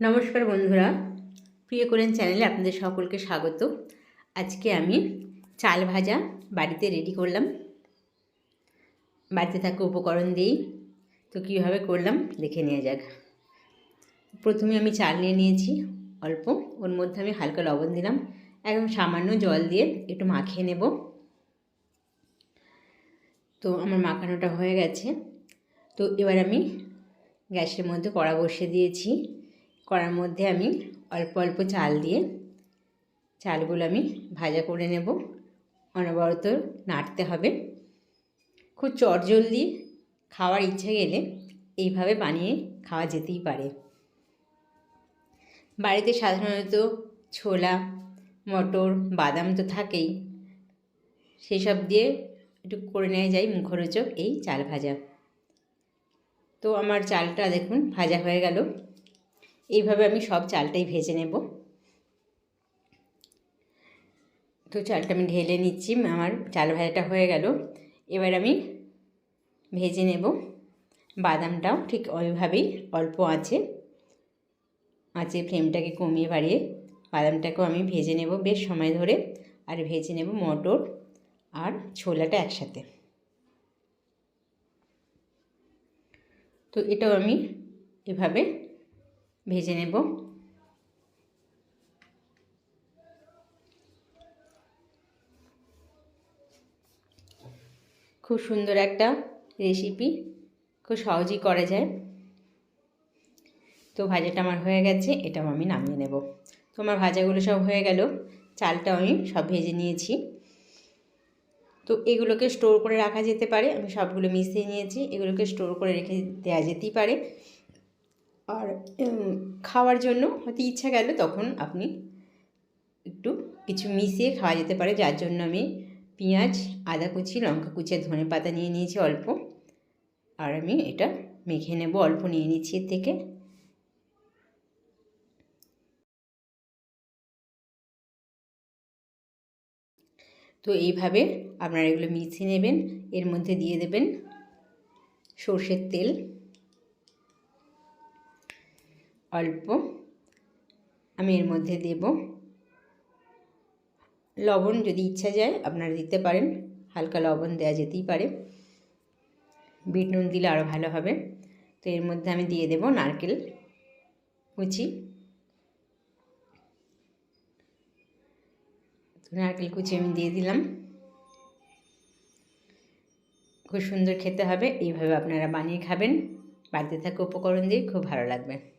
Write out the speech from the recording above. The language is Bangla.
নমস্কার বন্ধুরা, প্রিয় করেন চ্যানেলে আপনাদের সকলকে স্বাগত। আজকে আমি চাল ভাজা বাড়িতে রেডি করলাম। বাড়িতে থাকা উপকরণ দিয়েই তো কীভাবে করলাম দেখে নেওয়া যাক। প্রথমে আমি চাল নিয়ে নিয়েছি, অল্প। ওর মধ্যে আমি হালকা লবণ দিলাম। একদম সামান্য জল দিয়ে একটু মাখিয়ে নেব। তো আমার মাখানোটা হয়ে গেছে। তো এবার আমি গ্যাসের মধ্যে কড়া বসিয়ে দিয়েছি। কড়ার মধ্যে আমি অল্প অল্প চাল দিয়ে চালগুলো আমি ভাজা করে নেব। অনবরত নাড়তে হবে। খুব চটজলদি খাওয়ার ইচ্ছে গেলে এইভাবে বানিয়ে খাওয়া যেতেই পারে। বাড়িতে সাধারণত ছোলা, মটর, বাদাম তো থাকেই। সেসব দিয়ে একটু করে নেওয়া যায় মুখরোচক এই চাল ভাজা। তো আমার চালটা দেখুন ভাজা হয়ে গেল। এইভাবে আমি সব চালটাই ভেজে নেব। তো চালটা আমি ঢেলে নিচ্ছি, আমার চাল ভাজাটা হয়ে গেল। এবার আমি ভেজে নেব। বাদামটাও ঠিক ওইভাবেই অল্প আছে আঁচে ফ্লেমটাকে কমিয়ে বাড়িয়ে বাদামটাকেও আমি ভেজে নেব বেশ সময় ধরে আর ভেজে নেব মটর আর ছোলাটা একসাথে। তো এটাও আমি এভাবে ভেজে নেব। খুব সুন্দর একটা রেসিপি খুব সহজেই করা যায়। তো ভাজাটা আমার হয়ে গেছে, এটাও আমি নামিয়ে নেব। তো আমার ভাজাগুলো সব হয়ে গেল চালটাও আমি সব ভেজে নিয়েছি। তো এগুলোকে স্টোর করে রাখা যেতে পারে, আমি সবগুলো মিশিয়ে নিয়েছি, এগুলোকে স্টোর করে রেখে দেওয়া যেতেই পারে। আর খাওয়ার জন্য হয়তো ইচ্ছা গেল তখন আপনি একটু কিছু মিশিয়ে খাওয়া যেতে পারে। যার জন্য আমি পেঁয়াজ, আদা কুচি, লঙ্কা কুচি আর ধনে পাতা নিয়ে নিয়েছি অল্প। আর আমি এটা মেখে নেব, অল্প নিয়ে নিচ্ছি এর থেকে। তো এইভাবে আপনারা এগুলো মিশিয়ে নেবেন। এর মধ্যে দিয়ে দেবেন সর্ষের তেল। অল্প। আমি এর মধ্যে দেব লবণ যদি ইচ্ছা যায়, আপনারা দিতে পারেন। হালকা লবণ দেওয়া যেতেই পারে। বিট নুন দিলে আরও ভালো হবে। তো এর মধ্যে আমি দিয়ে দেব নারকেল কুচি। নারকেল কুচি আমি দিয়ে দিলাম। খুব সুন্দর খেতে হবে। এইভাবে আপনারা বানিয়ে খাবেন। বাড়িতে থাকা উপকরণ দিয়ে খুব ভালো লাগবে।